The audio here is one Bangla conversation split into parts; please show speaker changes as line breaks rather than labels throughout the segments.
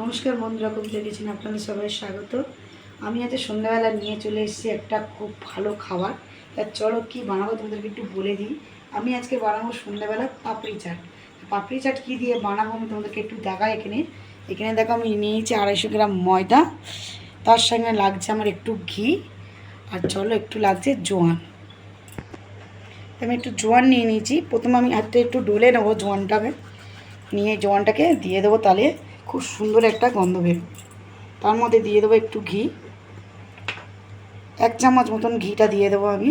নমস্কার বন্ধুরা কবিতা কিচেন আপনাদের সবাই স্বাগত। আমি আজ সন্ধ্যাবেলা নিয়ে চলে এসেছি একটা খুব ভালো খাবার। তা চলো কি বানাবো তোমাদেরকে একটু বলে দিই। আমি আজকে বানাবো সন্ধ্যাবেলা পাপড়ি চাট। পাপড়ি চাট কী দিয়ে বানাবো আমি তোমাদেরকে একটু দেখাই এখানে। এখানে দেখো আমি নিয়েছি আড়াইশো গ্রাম ময়দা। তার সঙ্গে লাগছে আমার একটু ঘি। আর চলো একটু লাগছে জোয়ান। আমি একটু জোয়ান নিয়ে নিয়েছি। প্রথমে আমি হাতে একটু ডলে নেব জোয়ানটাকে। নিয়ে জোয়ানটাকে দিয়ে দেবো তাহলে খুব সুন্দর একটা গন্ধ বের। তার মধ্যে দিয়ে দেবো একটু ঘি। এক চামচ মতন ঘিটা দিয়ে দেবো আমি।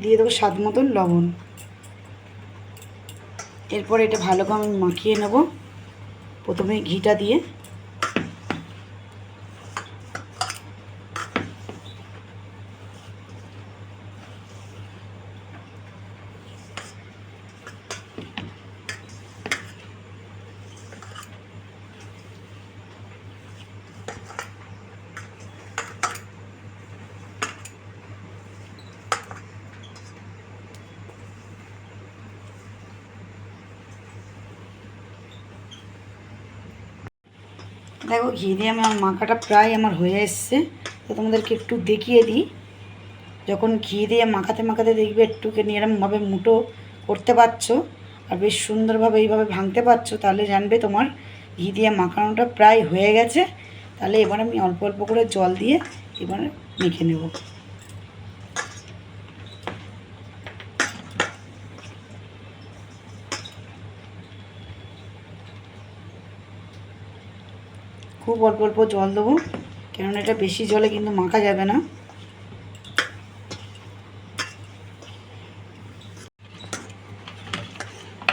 দিয়ে দেবো স্বাদ মতন লবণ। এরপর এটা ভালো করে আমি মাখিয়ে নেব। প্রথমে ঘিটা দিয়ে। দেখো ঘি দিয়ে আমার মাখাটা প্রায় আমার হয়ে এসছে। তো তোমাদেরকে একটু দেখিয়ে দিই। যখন ঘি দিয়ে মাখাতে মাখাতে দেখবে একটুখানি এরমভাবে মুটো করতে পারছ আর বেশ সুন্দরভাবে এইভাবে ভাঙতে পারছ, তাহলে জানবে তোমার ঘি দিয়ে মাখানোটা প্রায় হয়ে গেছে। তাহলে এবার আমি অল্প অল্প করে জল দিয়ে এবার মেখে নেব। খুব অল্প অল্প জল দেবো, কেননা এটা বেশি জলে কিন্তু মাখা যাবে না।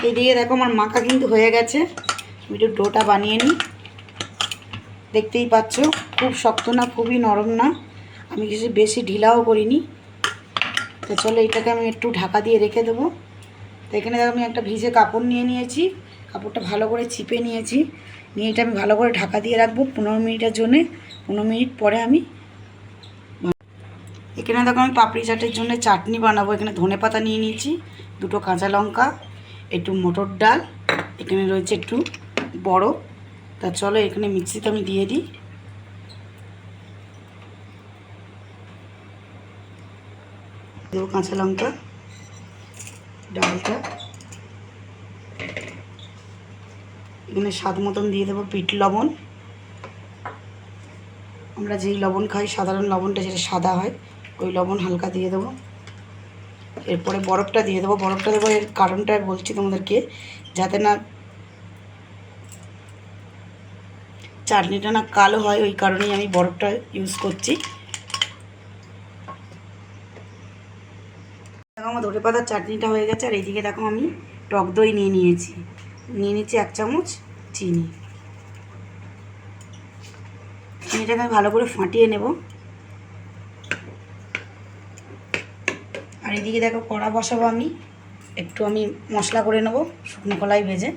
এদিকে দেখো আমার মাখা কিন্তু হয়ে গেছে। আমি একটু ডোটা বানিয়ে নিই। দেখতেই পাচ্ছ, খুব শক্ত না, খুবই নরম না। আমি কিছু বেশি ঢিলাও করিনি। তো চলো এটাকে আমি একটু ঢাকা দিয়ে রেখে দেবো। তো এখানে আমি একটা ভিজে কাপড় নিয়ে নিয়েছি। কাপড়টা ভালো করে চিপে নিয়েছি। নিয়ে এটা আমি ভালো করে ঢাকা দিয়ে রাখব পনেরো মিনিটের জন্যে। পনেরো মিনিট পরে আমি এখানে দেখো আমি পাপড়ি চাটের জন্য চাটনি বানাবো। এখানে ধনে পাতা নিয়ে নিয়েছি, দুটো কাঁচা লঙ্কা, একটু মটর ডাল, এখানে রয়েছে একটু বড়। তা চলো এখানে মিক্সিতে আমি দিয়ে দিই। কাঁচা লঙ্কা, ডালটা। এখানে স্বাদ মতন দিয়ে দেবো বিট লবণ। আমরা যেই লবণ খাই, সাধারণ লবণটা যেটা সাদা হয়, ওই লবণ হালকা দিয়ে দেবো। এরপরে বরফটা দিয়ে দেবো। বরফটা দেবো এর কারণটা বলছি তোমাদেরকে, যাতে না চাটনিটা না কালো হয়, ওই কারণেই আমি বরফটা ইউজ করছি। দেখো আমার ধরে পাতার চাটনিটা হয়ে গেছে, আর এইদিকে দেখো আমি টক দই নিয়ে নিয়েছি। নিয়ে নিচ্ছি এক চামচ। চিনি। চিনিটাকে আমি ভালো করে ফাটিয়ে নেব। আর এদিকে দেখো কড়া বসাবো আমি। একটু আমি মশলা করে নেব, শুকনো কলাই ভেজে।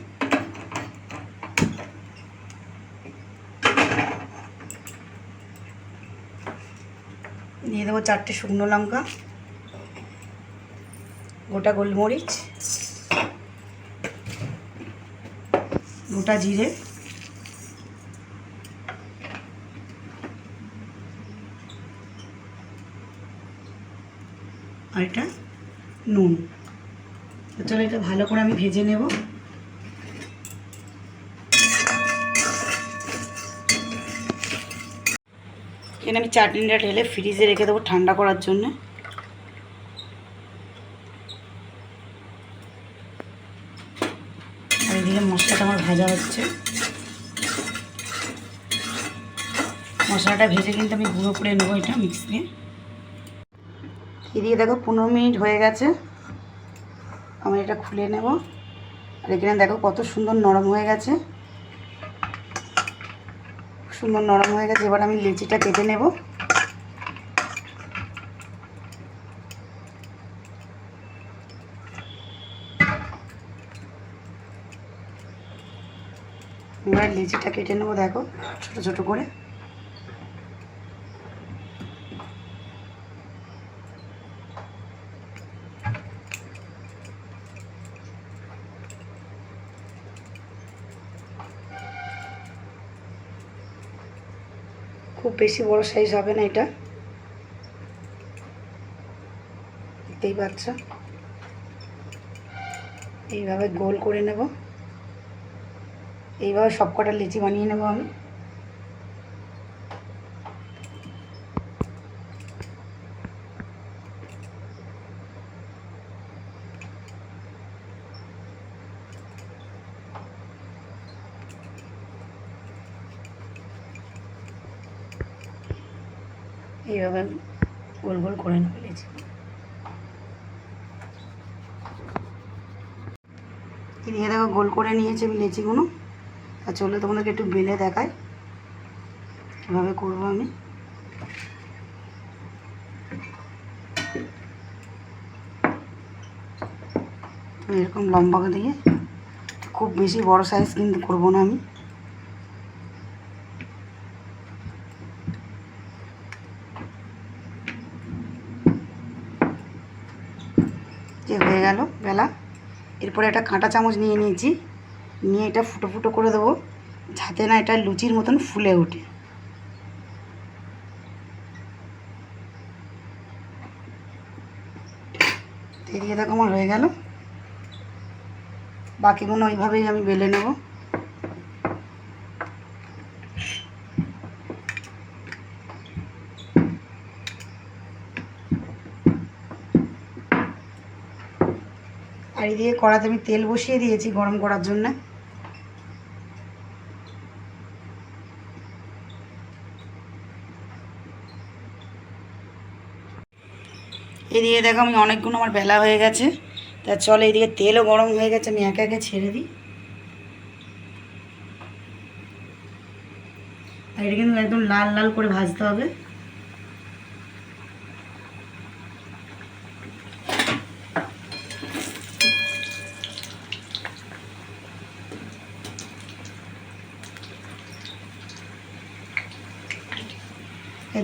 দিয়ে দেবো চারটে শুকনো লঙ্কা, গোটা গোলমরিচ। গোটা জিরে। আর এটা নুন। চলো এটা ভালো করে আমি ভেজে নেব। এখানে আমি চাটনিটা ঢেলে ফ্রিজে রেখে দেবো ঠান্ডা করার জন্য আর এদিকে মশলাটা আমার ভাজা হচ্ছে। মশলাটা ভেজে কিন্তু আমি গুঁড়ো করে নেব এটা মিক্স দিয়ে। এদিকে দেখো পনেরো মিনিট হয়ে গেছে। আমি এটা খুলে নেব। আর এখানে দেখো কত সুন্দর নরম হয়ে গেছে। সুন্দর নরম হয়ে গেছে। এবার আমি লেচিটা কেটে নেব। লেচিটা কেটে নেব, দেখো, ছোট ছোট করে। খুব বেশি বড় সাইজ হবে না এটা। দেখতেই পাচ্ছ? এইভাবে গোল করে নেব। এইভাবে সব কটা লিচি বানিয়ে নেব আমি। এইভাবে গোল গোল করে লিচি। এদিকে দেখো গোল করে নিয়েছি আমি লিচিগুলো। আর চলে তোমাদেরকে একটু বেলে দেখাই। কীভাবে করব আমি? এরকম লম্বা দিয়ে। খুব বেশি বড় সাইজ কিন্তু করব না আমি। হয়ে গেল বেলা। এরপরে একটা কাঁটা চামচ নিয়ে নিয়েছি। নিয়ে এটা ফুটো ফুটো করে দেবো, যাতে না এটা লুচির মতন ফুলে ওঠে। এদিকে দেখো আমার হয়ে গেল। বাকিগুলো ওইভাবেই আমি বেলে নেব। আর এদিকে কড়াতে আমি তেল বসিয়ে দিয়েছি গরম করার জন্য। এদিকে দেখো আমি অনেকগুলো আমার বেলা হয়ে গেছে। তা চলো এদিকে তেলও গরম হয়ে গেছে, আমি একে একে ছেড়ে দিই। আর এটা কিন্তু একদম লাল লাল করে ভাজতে হবে।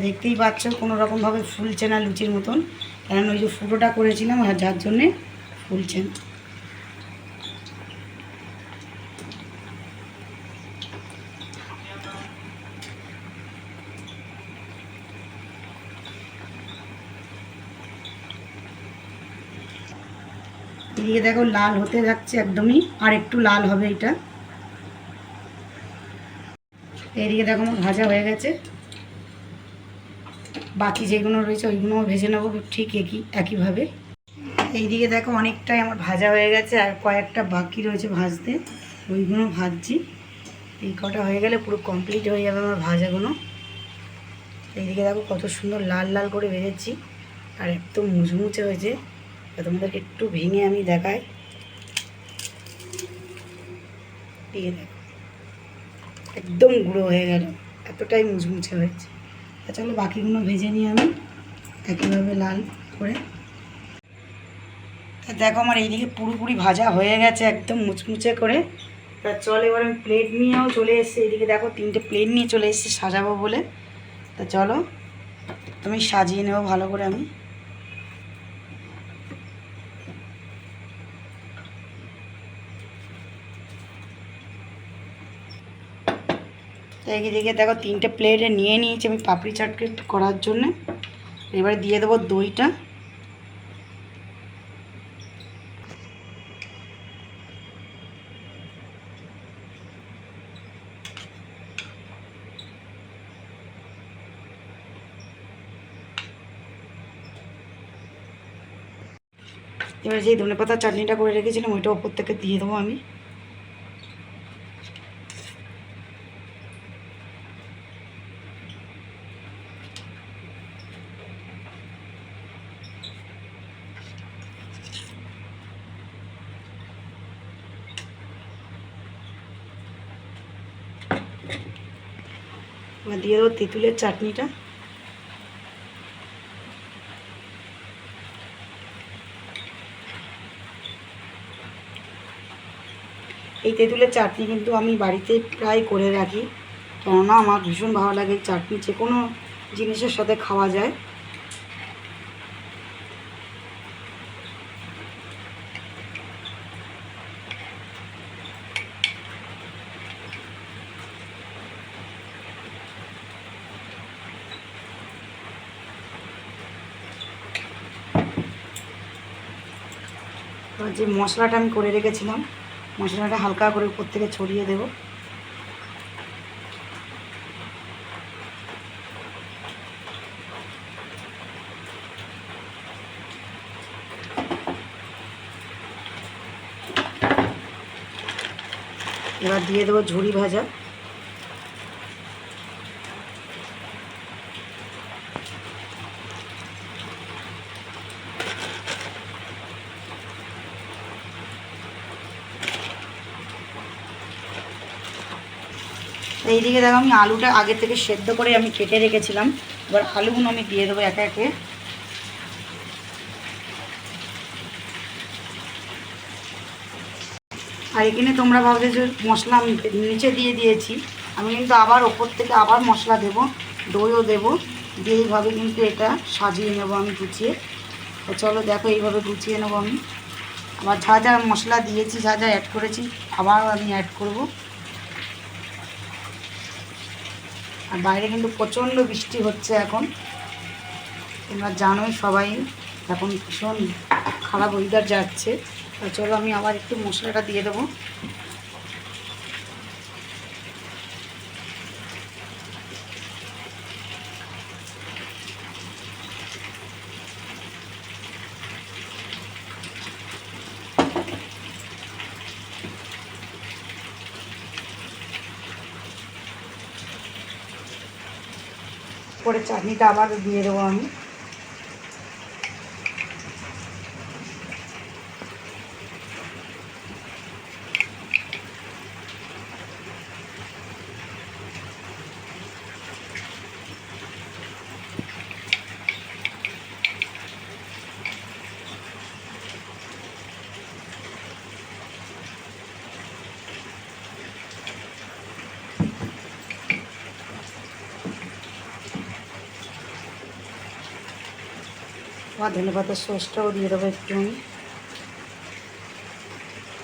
দেখতেই পাচ্ছ কোনো রকমভাবে ফুলছে না লুচির মতন। কারণ ওই যে ফুটোটা করেছিলাম আর যার জন্যে ফুলছে না। এদিকে দেখো লাল হতে যাচ্ছে একদমই, আর একটু লাল হবে এটা এদিকে দেখো আমার ভাজা হয়ে গেছে বাকি যেগুলো রয়েছে ওইগুলোও ভেজে নেব, ঠিক একই, একইভাবে। এইদিকে দেখো অনেকটাই আমার ভাজা হয়ে গেছে, আর কয়েকটা বাকি রয়েছে ভাজতে, ওইগুলো ভাজছি। এই কটা হয়ে গেলে পুরো কমপ্লিট হয়ে যাবে আমার ভাজাগুলো। এইদিকে দেখো কত সুন্দর লাল লাল করে ভেজেছি, আর একদম মুচমুচে হয়েছে। তোমাদেরকে একটু ভেঙে আমি দেখাই। দেখো, একদম গুঁড়ো হয়ে গেল, এতটাই মুচমুচে হয়েছে। চলো বাকিগুলো ভেজে নিই আমি। একইভাবে লাল করে। তা দেখো আমার এইদিকে পুরোপুরি ভাজা হয়ে গেছে একদম মুচমুচে করে। তা চল এবার আমি প্লেট নিয়েও চলে এসেছি। এদিকে দেখো তিনটে প্লেট নিয়ে চলে এসেছি সাজাবো বলে। তা চলো, তুমি সাজিয়ে নেব ভালো করে আমি। তো এদিকে দেখো তিনটে প্লেটে নিয়ে নিয়েছি আমি পাপড়ি চাটকে করার জন্য। এবারে দিয়ে দেবো দইটা। এবার যেই ধনে পাতার চাটনিটা করে রেখেছিলাম ওইটা ওপর থেকে দিয়ে দেবো আমি। এবার দিয়ে দেবো তেঁতুলের চাটনিটা। এই তেঁতুলের চাটনি কিন্তু আমি বাড়িতে প্রায় করে রাখি। কেননা আমার ভীষণ ভালো লাগে চাটনি, যে কোনো জিনিসের সাথে খাওয়া যায়। এবার যে মশলাটা আমি করে রেখেছিলাম, মশলাটা হালকা করে উপর থেকে ছড়িয়ে দেব। এবার দিয়ে দেবো ঝুড়ি ভাজা। এইদিকে দেখো, আমি আলুটা আগে থেকে সেদ্ধ করে আমি কেটে রেখেছিলাম। এবার আলুগুলো আমি দিয়ে দেবো একে একে। আর এখানে তোমরা ভাবলে যে মশলা আমি নিচে দিয়ে দিয়েছি। আমি কিন্তু আবার ওপর থেকে আবার মশলা দেব, দইও দেব। দিয়ে এইভাবে কিন্তু এটা সাজিয়ে নেব আমি গুছিয়ে তো চলো দেখো, এইভাবে গুছিয়ে নেব আমি। আবার যা যা মশলা দিয়েছি, যা যা অ্যাড করেছি, আবার আমি অ্যাড করব। আর বাইরে কিন্তু প্রচণ্ড বৃষ্টি হচ্ছে এখন। তোমরা জানোই সবাই এখন ভীষণ খারাপ ওয়েদার যাচ্ছে। চলো আমি আবার একটু মশলাটা দিয়ে দেবো। পরে চাটনিটা আবার দিয়ে দেবো আমি। আবার ধনে পাতার সসটাও দিয়ে দেবো একটু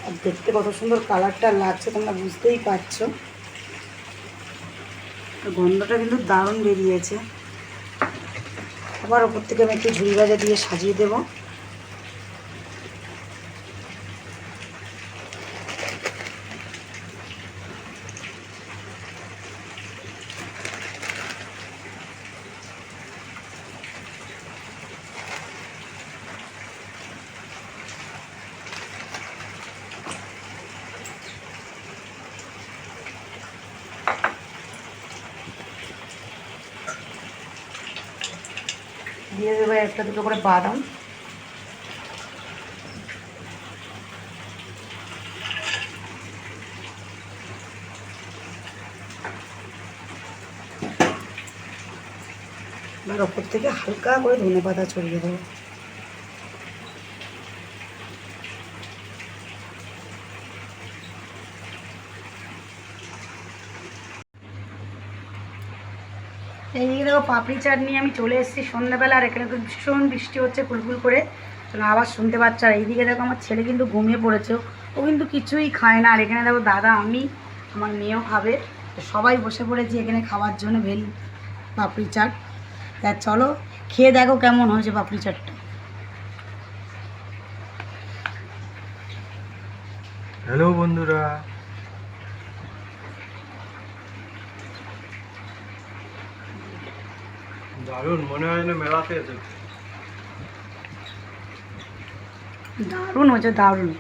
আর দেখতে কত সুন্দর কালারটা লাগছে, তোমরা বুঝতেই পারছ। আর গন্ধটা কিন্তু দারুণ বেরিয়েছে। আবার ওপর থেকে আমি একটু ঝুড়ি ভাজা দিয়ে সাজিয়ে দেবো দিয়ে দেবো একটা দুটো করে বাদাম। এবার ওপর থেকে হালকা করে ধনে পাতা ছড়িয়ে দেবো। এইদিকে পাপড়ি চাট নিয়ে আমি চলে এসেছি সন্ধ্যাবেলা আর এখানে তো ভীষণ বৃষ্টি হচ্ছে, কুলকুল করে। তোমরা আবার শুনতে পাচ্ছ। আর এইদিকে দেখো আমার ছেলে কিন্তু ঘুমিয়ে পড়েছে। ও কিন্তু কিছুই খায় না। আর এখানে দেখো দাদা, আমি, আমার মেয়েও খাবে। তো সবাই বসে পড়েছি এখানে খাওয়ার জন্য ভেল পাপড়ি চাট। তা চলো, খেয়ে দেখো কেমন হয়েছে পাপড়ি চাটটা।
হ্যালো বন্ধুরা। দারুণ, মনে হয় না মেলাতে এসেছে
দারুণ হয়েছে, দারুণ।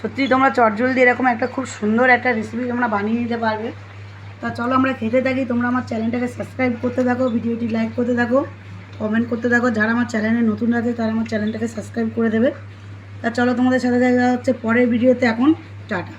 সত্যি তোমরা চটজলদি এরকম একটা খুব সুন্দর একটা রেসিপি তোমরা বানিয়ে নিতে পারবে। তা চলো আমরা খেতে থাকি, তোমরা আমার চ্যানেলটাকে সাবস্ক্রাইব করতে থাকো, ভিডিওটি লাইক করতে থাকো কমেন্ট করতে থাকো, যারা আমার চ্যানেলে নতুন আছে তারা আমার চ্যানেলটাকে সাবস্ক্রাইব করে দেবে। তা চলো তোমাদের সাথে দেখা হচ্ছে পরের ভিডিওতে এখন, টাটা।